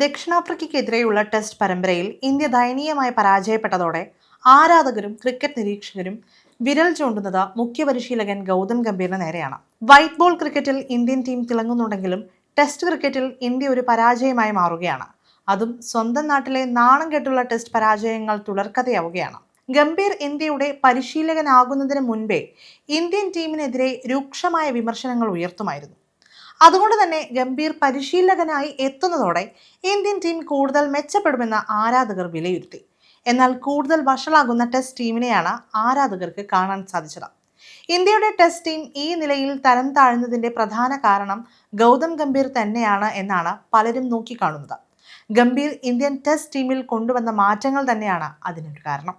ദക്ഷിണാഫ്രിക്കയ്ക്കെതിരെയുള്ള test പരമ്പരയിൽ India ദയനീയമായി പരാജയപ്പെട്ടതോടെ ആരാധകരും ക്രിക്കറ്റ് നിരീക്ഷകരും വിരൽ ചൂണ്ടുന്നത് മുഖ്യ പരിശീലകൻ ഗൗതം ഗംഭീറിന് നേരെയാണ്. വൈറ്റ് ബോൾ ക്രിക്കറ്റിൽ ഇന്ത്യൻ ടീം തിളങ്ങുന്നുണ്ടെങ്കിലും ടെസ്റ്റ് ക്രിക്കറ്റിൽ ഇന്ത്യ ഒരു പരാജയമായി മാറുകയാണ്. അതും സ്വന്തം നാട്ടിലെ നാണം കെട്ടുള്ള ടെസ്റ്റ് പരാജയങ്ങൾ തുടർക്കഥയാവുകയാണ്. ഗംഭീർ ഇന്ത്യയുടെ പരിശീലകനാകുന്നതിന് മുൻപേ ഇന്ത്യൻ ടീമിനെതിരെ രൂക്ഷമായ വിമർശനങ്ങൾ ഉയർത്തുമായിരുന്നു. അതുകൊണ്ട് തന്നെ ഗംഭീർ പരിശീലകനായി എത്തുന്നതോടെ ഇന്ത്യൻ ടീം കൂടുതൽ മെച്ചപ്പെടുമെന്ന് ആരാധകർ വിലയിരുത്തി. എന്നാൽ കൂടുതൽ വഷളാകുന്ന ടെസ്റ്റ് ടീമിനെയാണ് ആരാധകർക്ക് കാണാൻ സാധിച്ചത്. ഇന്ത്യയുടെ ടെസ്റ്റ് ടീം ഈ നിലയിൽ തരം താഴ്ന്നതിന്റെ പ്രധാന കാരണം ഗൗതം ഗംഭീർ തന്നെയാണ് എന്നാണ് പലരും നോക്കിക്കാണുന്നത്. ഗംഭീർ ഇന്ത്യൻ ടെസ്റ്റ് ടീമിൽ കൊണ്ടുവന്ന മാറ്റങ്ങൾ തന്നെയാണ് അതിനൊരു കാരണം.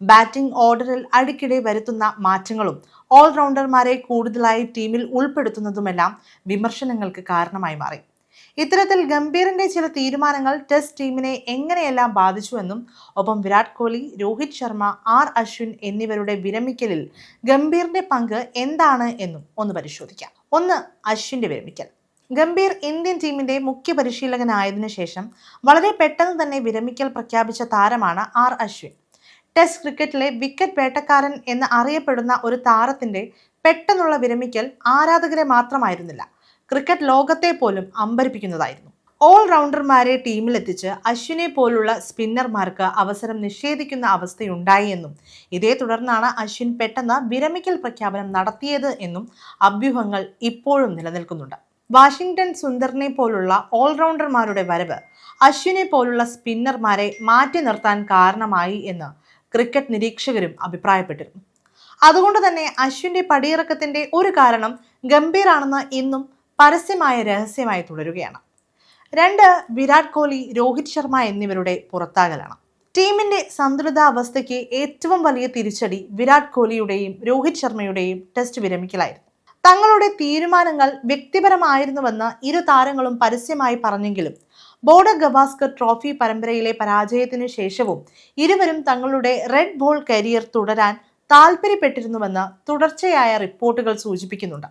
ബാറ്റിംഗ് ഓർഡറിൽ അടിക്കിടെ വരുത്തുന്ന മാറ്റങ്ങളും ഓൾറൗണ്ടർമാരെ കൂടുതലായി ടീമിൽ ഉൾപ്പെടുത്തുന്നതുമെല്ലാം വിമർശനങ്ങൾക്ക് കാരണമായി മാറി. ഇത്തരത്തിൽ ഗംഭീറിന്റെ ചില തീരുമാനങ്ങൾ ടെസ്റ്റ് ടീമിനെ എങ്ങനെയെല്ലാം ബാധിച്ചുവെന്നും ഒപ്പം വിരാട് കോഹ്ലി രോഹിത് ശർമ്മ ആർ അശ്വിൻ എന്നിവരുടെ വിരമിക്കലിൽ ഗംഭീറിന്റെ പങ്ക് എന്താണ് എന്നും ഒന്ന് പരിശോധിക്കാം. ഒന്ന് അശ്വിന്റെ വിരമിക്കൽ. ഗംഭീർ ഇന്ത്യൻ ടീമിന്റെ മുഖ്യ പരിശീലകനായതിനു ശേഷം വളരെ പെട്ടെന്ന് തന്നെ വിരമിക്കൽ പ്രഖ്യാപിച്ച താരമാണ് ആർ അശ്വിൻ. ടെസ്റ്റ് ക്രിക്കറ്റിലെ വിക്കറ്റ് വേട്ടക്കാരൻ എന്ന് അറിയപ്പെടുന്ന ഒരു താരത്തിന്റെ പെട്ടെന്നുള്ള വിരമിക്കൽ ആരാധകരെ മാത്രമായിരുന്നില്ല. ക്രിക്കറ്റ് ലോകത്തെ പോലും അമ്പരിപ്പിക്കുന്നതായിരുന്നു. ഓൾറൗണ്ടർമാരെ ടീമിലെത്തിച്ച് അശ്വിനെ പോലുള്ള സ്പിന്നർമാർക്ക് അവസരം നിഷേധിക്കുന്ന അവസ്ഥയുണ്ടായി എന്നും ഇതേ തുടർന്നാണ് അശ്വിൻ പെട്ടെന്ന് വിരമിക്കൽ പ്രഖ്യാപനം നടത്തിയത് എന്നും അഭ്യൂഹങ്ങൾ ഇപ്പോഴും നിലനിൽക്കുന്നുണ്ട്. വാഷിംഗ്ടൺ സുന്ദറിനെ പോലുള്ള ഓൾറൗണ്ടർമാരുടെ വരവ് അശ്വിനെ പോലുള്ള സ്പിന്നർമാരെ മാറ്റി നിർത്താൻ കാരണമായി എന്ന് ക്രിക്കറ്റ് നിരീക്ഷകരും അഭിപ്രായപ്പെട്ടിരുന്നു. അതുകൊണ്ട് തന്നെ അശ്വിന്റെ പടിയിറക്കത്തിന്റെ ഒരു കാരണം ഗംഭീറാണെന്ന് ഇന്നും പരസ്യമായ രഹസ്യമായി തുടരുകയാണ്. രണ്ട് വിരാട് കോഹ്ലി രോഹിത് ശർമ്മ എന്നിവരുടെ പുറത്താകലാണ്. ടീമിന്റെ സന്തുലിതാവസ്ഥയ്ക്ക് ഏറ്റവും വലിയ തിരിച്ചടി വിരാട് കോഹ്ലിയുടെയും രോഹിത് ശർമ്മയുടെയും ടെസ്റ്റ് വിരമിക്കലായിരുന്നു. തങ്ങളുടെ തീരുമാനങ്ങൾ വ്യക്തിപരമായിരുന്നുവെന്ന് ഇരു താരങ്ങളും പരസ്യമായി പറഞ്ഞെങ്കിലും ബോർഡർ ഗവാസ്കർ ട്രോഫി പരമ്പരയിലെ പരാജയത്തിനു ശേഷവും ഇരുവരും തങ്ങളുടെ റെഡ് ബോൾ കരിയർ തുടരാൻ താല്പര്യപ്പെട്ടിരുന്നുവെന്ന് തുടർച്ചയായ റിപ്പോർട്ടുകൾ സൂചിപ്പിക്കുന്നുണ്ട്.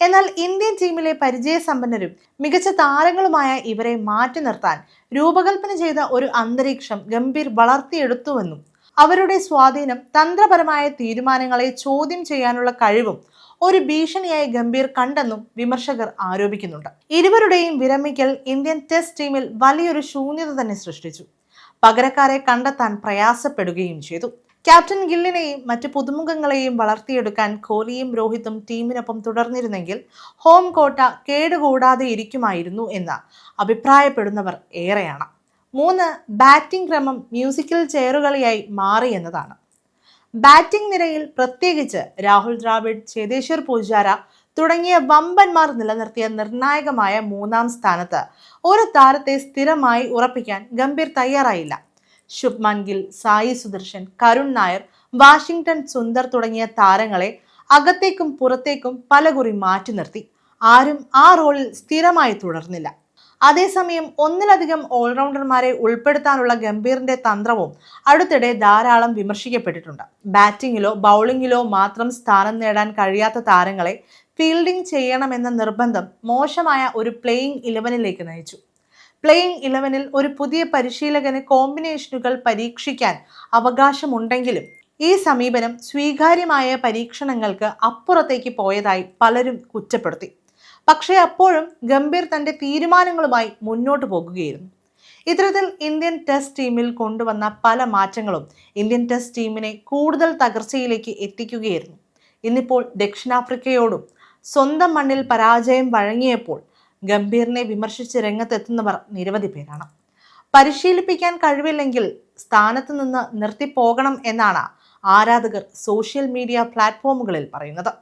എന്നാൽ ഇന്ത്യൻ ടീമിലെ പരിചയസമ്പന്നരും മികച്ച താരങ്ങളുമായ ഇവരെ മാറ്റി നിർത്താൻ രൂപകൽപ്പന ചെയ്ത ഒരു അന്തരീക്ഷം ഗംഭീർ വളർത്തിയെടുത്തുവെന്നും അവരുടെ സ്വാധീനം തന്ത്രപരമായ തീരുമാനങ്ങളെ ചോദ്യം ചെയ്യാനുള്ള കഴിവും ഒരു ഭീഷണിയായി ഗംഭീർ കണ്ടെന്നും വിമർശകർ ആരോപിക്കുന്നുണ്ട്. ഇരുവരുടെയും വിരമിക്കൽ ഇന്ത്യൻ ടെസ്റ്റ് ടീമിൽ വലിയൊരു ശൂന്യത തന്നെ സൃഷ്ടിച്ചു. പകരക്കാരെ കണ്ടെത്താൻ പ്രയാസപ്പെടുകയും ചെയ്തു. ക്യാപ്റ്റൻ ഗില്ലിനെയും മറ്റ് പുതുമുഖങ്ങളെയും വളർത്തിയെടുക്കാൻ കോഹ്ലിയും രോഹിത്തും ടീമിനൊപ്പം തുടർന്നിരുന്നെങ്കിൽ ഹോം കോട്ട കേടുകൂടാതെ ഇരിക്കുമായിരുന്നു എന്ന് അഭിപ്രായപ്പെടുന്നവർ ഏറെയാണ്. മൂന്ന് ബാറ്റിംഗ് ക്രമം മ്യൂസിക്കൽ ചെയറുകളിയായി മാറി എന്നതാണ്. ബാറ്റിംഗ് നിരയിൽ പ്രത്യേകിച്ച് രാഹുൽ ദ്രാവിഡ് ചേതേശ്വർ പൂജാര തുടങ്ങിയ വമ്പന്മാർ നിലനിർത്തിയ നിർണായകമായ മൂന്നാം സ്ഥാനത്ത് ഒരു താരത്തെ സ്ഥിരമായി ഉറപ്പിക്കാൻ ഗംഭീർ തയ്യാറായില്ല. ശുഭ്മാൻ ഗിൽ സായി സുദർശൻ കരുൺ നായർ വാഷിംഗ്ടൺ സുന്ദർ തുടങ്ങിയ താരങ്ങളെ അകത്തേക്കും പുറത്തേക്കും പലകുറി മാറ്റി നിർത്തി. ആരും ആ റോളിൽ സ്ഥിരമായി തുടർന്നില്ല. അതേസമയം ഒന്നിലധികം ഓൾറൗണ്ടർമാരെ ഉൾപ്പെടുത്താനുള്ള ഗംഭീറിന്റെ തന്ത്രവും അടുത്തിടെ ധാരാളം വിമർശിക്കപ്പെട്ടിട്ടുണ്ട്. ബാറ്റിങ്ങിലോ ബൗളിങ്ങിലോ മാത്രം സ്ഥാനം നേടാൻ കഴിയാത്ത താരങ്ങളെ ഫീൽഡിംഗ് ചെയ്യണമെന്ന നിർബന്ധം മോശമായ ഒരു പ്ലേയിങ് ഇലവനിലേക്ക് നയിച്ചു. പ്ലേയിങ് ഇലവനിൽ ഒരു പുതിയ പരിശീലകന് കോമ്പിനേഷനുകൾ പരീക്ഷിക്കാൻ അവകാശമുണ്ടെങ്കിലും ഈ സമീപനം സ്വീകാര്യമായ പരീക്ഷണങ്ങൾക്ക് അപ്പുറത്തേക്ക് പോയതായി പലരും കുറ്റപ്പെടുത്തി. പക്ഷേ അപ്പോഴും ഗംഭീർ തന്റെ തീരുമാനങ്ങളുമായി മുന്നോട്ട് പോകുകയായിരുന്നു. ഇത്തരത്തിൽ ഇന്ത്യൻ ടെസ്റ്റ് ടീമിൽ കൊണ്ടുവന്ന പല മാറ്റങ്ങളും ഇന്ത്യൻ ടെസ്റ്റ് ടീമിനെ കൂടുതൽ തകർച്ചയിലേക്ക് എത്തിക്കുകയായിരുന്നു. ഇന്നിപ്പോൾ ദക്ഷിണാഫ്രിക്കയോടും സ്വന്തം മണ്ണിൽ പരാജയം വഴങ്ങിയപ്പോൾ ഗംഭീറിനെ വിമർശിച്ച് രംഗത്തെത്തുന്നവർ നിരവധി പേരാണ്. പരിശീലിപ്പിക്കാൻ കഴിവില്ലെങ്കിൽ സ്ഥാനത്ത് നിന്ന് നിർത്തിപ്പോകണം എന്നാണ് ആരാധകർ സോഷ്യൽ മീഡിയ പ്ലാറ്റ്ഫോമുകളിൽ പറയുന്നത്.